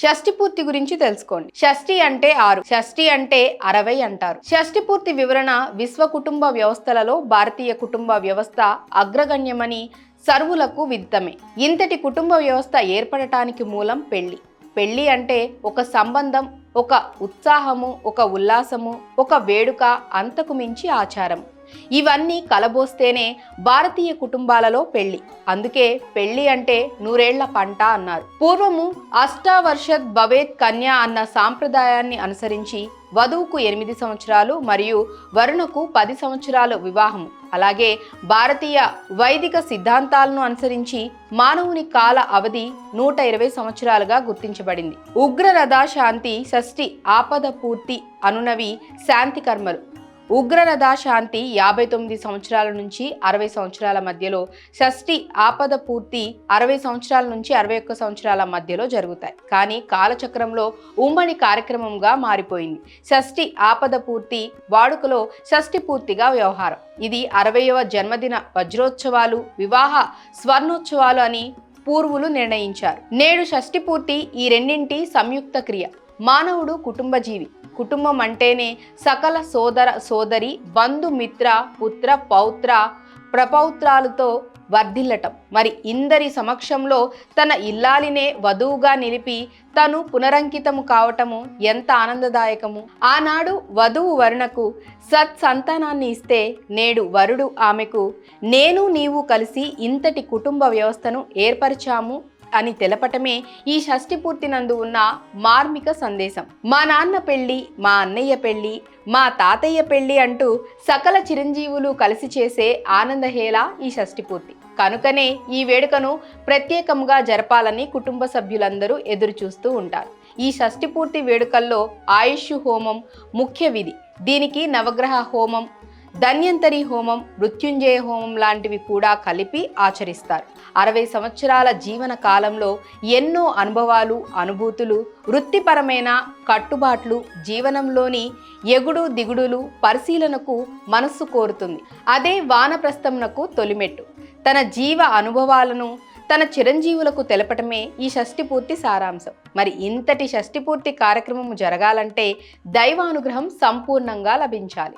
షష్టి పూర్తి గురించి తెలుసుకోండి. షష్టి అంటే ఆరు షష్ఠి అంటే అరవై అంటారు. షష్ఠి పూర్తి వివరణ విశ్వ కుటుంబ వ్యవస్థలలో భారతీయ కుటుంబ వ్యవస్థ అగ్రగణ్యమని సర్వులకు విదితమే. ఇంతటి కుటుంబ వ్యవస్థ ఏర్పడటానికి మూలం పెళ్ళి. పెళ్ళి అంటే ఒక సంబంధం ఒక ఉత్సాహము ఒక ఉల్లాసము ఒక వేడుక అంతకు మించి ఆచారం. ఇవన్నీ కలబోస్తేనే భారతీయ కుటుంబాలలో పెళ్ళి. అందుకే పెళ్ళి అంటే నూరేళ్ళ పంట అన్నారు. పూర్వము అష్టావర్షద్ భవేత్ కన్య అన్న సాంప్రదాయాన్ని అనుసరించి వధువుకు ఎనిమిది సంవత్సరాలు మరియు వరుణకు పది సంవత్సరాలు వివాహము. అలాగే భారతీయ వైదిక సిద్ధాంతాలను అనుసరించి మానవుని కాల అవధి నూట ఇరవై సంవత్సరాలుగా గుర్తించబడింది. ఉగ్రరథ శాంతి షష్ఠి ఆపద పూర్తి అనునవి శాంతి కర్మలు. ఉగ్రరథ శాంతి యాభై తొమ్మిది సంవత్సరాల నుంచి అరవై సంవత్సరాల మధ్యలో షష్ఠి ఆపద పూర్తి అరవై సంవత్సరాల నుంచి అరవై ఒక్క సంవత్సరాల మధ్యలో జరుగుతాయి. కానీ కాలచక్రంలో ఉమ్మడి కార్యక్రమంగా మారిపోయింది. షష్ఠి ఆపద పూర్తి వాడుకలో షష్ఠి పూర్తిగా వ్యవహారం. ఇది అరవయవ జన్మదిన వజ్రోత్సవాలు వివాహ స్వర్ణోత్సవాలు అని పూర్వులు నిర్ణయించారు. నేడు షష్ఠి పూర్తి ఈ రెండింటి సంయుక్త క్రియ. మానవుడు కుటుంబ జీవి కుటుంబం అంటేనే సకల సోదర సోదరి బంధుమిత్ర పుత్ర పౌత్ర ప్రపౌత్రాలతో వర్ధిల్లటం. మరి ఇందరి సమక్షంలో తన ఇల్లాలినే వధువుగా నిలిపి తను పునరంకితము కావటము ఎంత ఆనందదాయకము. ఆనాడు వధువు వరుణకు సత్సంతానాన్ని ఇస్తే నేడు వరుడు ఆమెకు నేను నీవు కలిసి ఇంతటి కుటుంబ వ్యవస్థను ఏర్పరిచాము. అని తెలపటమే ఈ షష్ఠి పూర్తి నందు ఉన్న మార్మిక సందేశం. మా నాన్న పెళ్ళి మా అన్నయ్య పెళ్ళి మా తాతయ్య పెళ్ళి అంటూ సకల చిరంజీవులు కలిసి చేసే ఆనందహేళ ఈ షష్ఠి పూర్తి. కనుకనే ఈ వేడుకను ప్రత్యేకంగా జరపాలని కుటుంబ సభ్యులందరూ ఎదురు చూస్తూ ఉంటారు. ఈ షష్ఠి పూర్తి వేడుకల్లో ఆయుష్ హోమం ముఖ్య విధి. దీనికి నవగ్రహ హోమం ధన్యంతరి హోమం మృత్యుంజయ హోమం లాంటివి కూడా కలిపి ఆచరిస్తారు. అరవై సంవత్సరాల జీవన కాలంలో ఎన్నో అనుభవాలు అనుభూతులు వృత్తిపరమైన కట్టుబాట్లు జీవనంలోని ఎగుడు దిగుడులు పరిశీలనకు మనస్సు కోరుతుంది. అదే వానప్రస్థమునకు తొలిమెట్టు. తన జీవ అనుభవాలను తన చిరంజీవులకు తెలపటమే ఈ షష్టిపూర్తి సారాంశం. మరి ఇంతటి షష్టిపూర్తి కార్యక్రమము కార్యక్రమం జరగాలంటే దైవానుగ్రహం సంపూర్ణంగా లభించాలి.